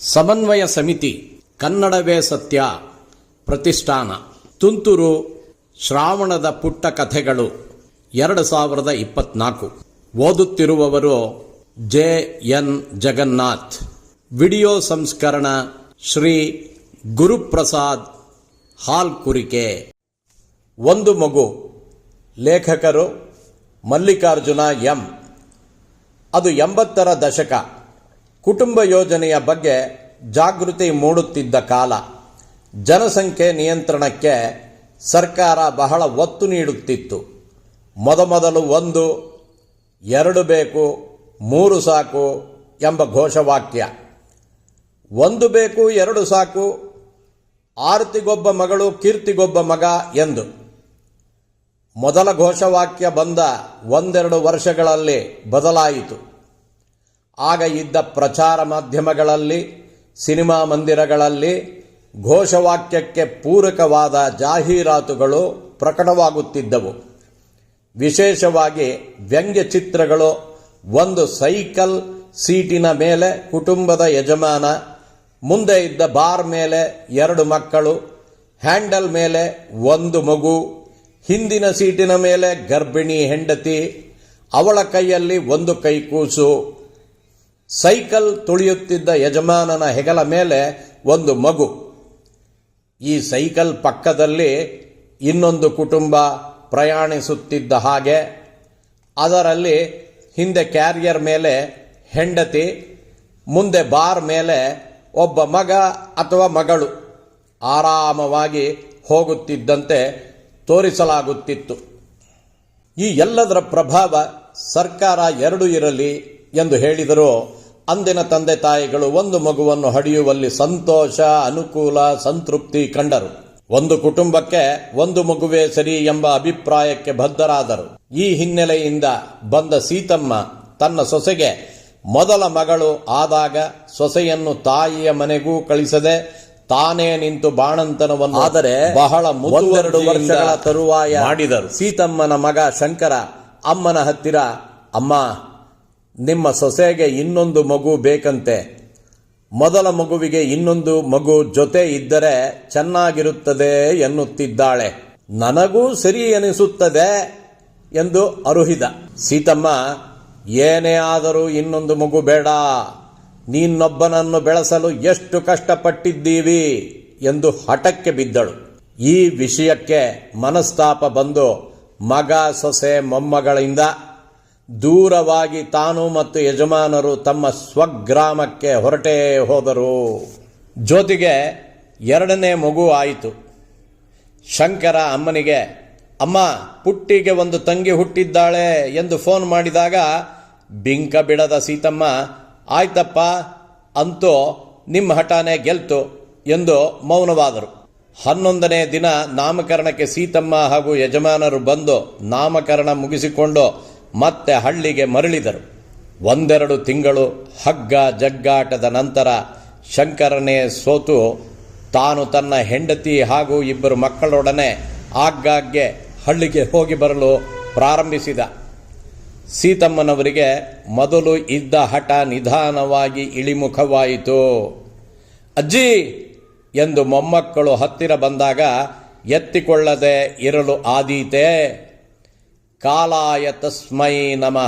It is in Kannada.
ಸಮನ್ವಯ ಸಮಿತಿ ಕನ್ನಡವೇ ಸತ್ಯ ಪ್ರತಿಷ್ಠಾನ. ತುಂತುರು ಶ್ರಾವಣದ ಪುಟ್ಟ ಕಥೆಗಳು ಎರಡು ಸಾವಿರದ ಇಪ್ಪತ್ನಾಲ್ಕು. ಓದುತ್ತಿರುವವರು ಜೆ ಎನ್ ಜಗನ್ನಾಥ್. ವಿಡಿಯೋ ಸಂಸ್ಕರಣ ಶ್ರೀ ಗುರುಪ್ರಸಾದ್ ಹಾಲ್ ಕುರಿಕೆ ಒಂದು ಮಗು. ಲೇಖಕರು ಮಲ್ಲಿಕಾರ್ಜುನ ಎಂ. ಅದು ಎಂಬತ್ತರ ದಶಕ. ಕುಟುಂಬ ಯೋಜನೆಯ ಬಗ್ಗೆ ಜಾಗೃತಿ ಮೂಡುತ್ತಿದ್ದ ಕಾಲ, ಜನಸಂಖ್ಯೆ ನಿಯಂತ್ರಣಕ್ಕೆ ಸರ್ಕಾರ ಬಹಳ ಒತ್ತು ನೀಡುತ್ತಿತ್ತು. ಮೊದಮೊದಲು ಒಂದು, ಎರಡು ಬೇಕು, ಮೂರು ಸಾಕು ಎಂಬ ಘೋಷವಾಕ್ಯ. ಒಂದು ಬೇಕು, ಎರಡು ಸಾಕು, ಆರತಿಗೊಬ್ಬ ಮಗಳು, ಕೀರ್ತಿಗೊಬ್ಬ ಮಗ ಎಂದು. ಮೊದಲ ಘೋಷವಾಕ್ಯ ಬಂದ ಒಂದೆರಡು ವರ್ಷಗಳಲ್ಲಿ ಬದಲಾಯಿತು. ಆಗ ಇದ್ದ ಪ್ರಚಾರ ಮಾಧ್ಯಮಗಳಲ್ಲಿ, ಸಿನಿಮಾ ಮಂದಿರಗಳಲ್ಲಿ ಘೋಷವಾಕ್ಯಕ್ಕೆ ಪೂರಕವಾದ ಜಾಹೀರಾತುಗಳು ಪ್ರಕಟವಾಗುತ್ತಿದ್ದವು. ವಿಶೇಷವಾಗಿ ವ್ಯಂಗ್ಯ ಚಿತ್ರಗಳು, ಒಂದು ಸೈಕಲ್ ಸೀಟಿನ ಮೇಲೆ ಕುಟುಂಬದ ಯಜಮಾನ, ಮುಂದೆ ಇದ್ದ ಬಾರ್ ಮೇಲೆ ಎರಡು ಮಕ್ಕಳು, ಹ್ಯಾಂಡಲ್ ಮೇಲೆ ಒಂದು ಮಗು, ಹಿಂದಿನ ಸೀಟಿನ ಮೇಲೆ ಗರ್ಭಿಣಿ ಹೆಂಡತಿ, ಅವಳ ಕೈಯಲ್ಲಿ ಒಂದು ಕೈಕೂಸು ಸೈಕಲ್ ತುಳಿಯುತ್ತಿದ್ದ ಯಜಮಾನನ ಹೆಗಲ ಮೇಲೆ ಒಂದು ಮಗು. ಈ ಸೈಕಲ್ ಪಕ್ಕದಲ್ಲಿ ಇನ್ನೊಂದು ಕುಟುಂಬ ಪ್ರಯಾಣಿಸುತ್ತಿದ್ದ ಹಾಗೆ, ಅದರಲ್ಲಿ ಹಿಂದೆ ಕ್ಯಾರಿಯರ್ ಮೇಲೆ ಹೆಂಡತಿ, ಮುಂದೆ ಬಾರ್ ಮೇಲೆ ಒಬ್ಬ ಮಗ ಅಥವಾ ಮಗಳು ಆರಾಮವಾಗಿ ಹೋಗುತ್ತಿದ್ದಂತೆ ತೋರಿಸಲಾಗುತ್ತಿತ್ತು. ಈ ಎಲ್ಲದರ ಪ್ರಭಾವ ಸರ್ಕಾರ ಎರಡು ಇರಲಿ ಎಂದು ಹೇಳಿದರು. ಅಂದಿನ ತಂದೆ ತಾಯಿಗಳು ಒಂದು ಮಗುವನ್ನು ಹಡಿಯುವಲ್ಲಿ ಸಂತೋಷ ಅನುಕೂಲ ಸಂತೃಪ್ತಿ ಕಂಡರು. ಒಂದು ಕುಟುಂಬಕ್ಕೆ ಒಂದು ಮಗುವೇ ಸರಿ ಎಂಬ ಅಭಿಪ್ರಾಯಕ್ಕೆ ಬದ್ಧರಾದರು. ಈ ಹಿನ್ನೆಲೆಯಿಂದ ಬಂದ ಸೀತಮ್ಮ ತನ್ನ ಸೊಸೆಗೆ ಮೊದಲ ಮಗಳು ಆದಾಗ ಸೊಸೆಯನ್ನು ತಾಯಿಯ ಮನೆಗೂ ಕಳಿಸದೆ ತಾನೇ ನಿಂತು ಬಾಣಂತನವನ್ನು ಆದರೆ ಬಹಳ ಒಂದೆರಡು ವರ್ಷಗಳ ತರುವಾಯ ಮಾಡಿದರು. ಸೀತಮ್ಮನ ಮಗ ಶಂಕರ ಅಮ್ಮನ ಹತ್ತಿರ ಅಮ್ಮ ನಿಮ್ಮ ಸೊಸೆಗೆ ಇನ್ನೊಂದು ಮಗು ಬೇಕಂತೆ. ಮೊದಲ ಮಗುವಿಗೆ ಇನ್ನೊಂದು ಮಗು ಜೊತೆ ಇದ್ದರೆ ಚೆನ್ನಾಗಿರುತ್ತದೆ ಎನ್ನುತ್ತಿದ್ದಾಳೆ. ನನಗೂ ಸರಿ ಎನಿಸುತ್ತದೆ ಎಂದು ಅರುಹಿದ. ಸೀತಮ್ಮ, ಏನೇ ಆದರೂ ಇನ್ನೊಂದು ಮಗು ಬೇಡ. ನೀನೊಬ್ಬನನ್ನು ಬೆಳೆಸಲು ಎಷ್ಟು ಕಷ್ಟಪಟ್ಟಿದ್ದೀವಿ ಎಂದು ಹಠಕ್ಕೆ ಬಿದ್ದಳು. ಈ ವಿಷಯಕ್ಕೆ ಮನಸ್ತಾಪ ಬಂದು ಮಗ ಸೊಸೆ ಮೊಮ್ಮಗಳಿಂದ ದೂರವಾಗಿ ತಾನು ಮತ್ತು ಯಜಮಾನರು ತಮ್ಮ ಸ್ವಗ್ರಾಮಕ್ಕೆ ಹೊರಟೇ ಹೋದರು. ಜೊತೆಗೆ ಎರಡನೇ ಮಗು ಆಯಿತು. ಶಂಕರ ಅಮ್ಮನಿಗೆ, ಅಮ್ಮ, ಪುಟ್ಟಿಗೆ ಒಂದು ತಂಗಿ ಹುಟ್ಟಿದ್ದಾಳೆ ಎಂದು ಫೋನ್ ಮಾಡಿದಾಗ, ಬಿಂಕ ಬಿಡದ ಸೀತಮ್ಮ, ಆಯ್ತಪ್ಪ, ಅಂತೂ ನಿಮ್ಮ ಹಠಾನೆ ಗೆಲ್ತು ಎಂದು ಮೌನವಾದರು. ಹನ್ನೊಂದನೇ ದಿನ ನಾಮಕರಣಕ್ಕೆ ಸೀತಮ್ಮ ಹಾಗೂ ಯಜಮಾನರು ಬಂದು ನಾಮಕರಣ ಮುಗಿಸಿಕೊಂಡು ಮತ್ತೆ ಹಳ್ಳಿಗೆ ಮರಳಿದರು. ಒಂದೆರಡು ತಿಂಗಳು ಹಗ್ಗ ಜಗ್ಗಾಟದ ನಂತರ ಶಂಕರನೇ ಸೋತು, ತಾನು ತನ್ನ ಹೆಂಡತಿ ಹಾಗೂ ಇಬ್ಬರು ಮಕ್ಕಳೊಡನೆ ಆಗಾಗ್ಗೆ ಹಳ್ಳಿಗೆ ಹೋಗಿ ಬರಲು ಪ್ರಾರಂಭಿಸಿದ. ಸೀತಮ್ಮನವರಿಗೆ ಮೊದಲು ಇದ್ದ ಹಠ ನಿಧಾನವಾಗಿ ಇಳಿಮುಖವಾಯಿತು. ಅಜ್ಜಿ! ಎಂದು ಮೊಮ್ಮಕ್ಕಳು ಹತ್ತಿರ ಬಂದಾಗ, ಎತ್ತಿಕೊಳ್ಳದೆ ಇರಲು ಆದೀತೆ? కాలాయ తస్మై నమ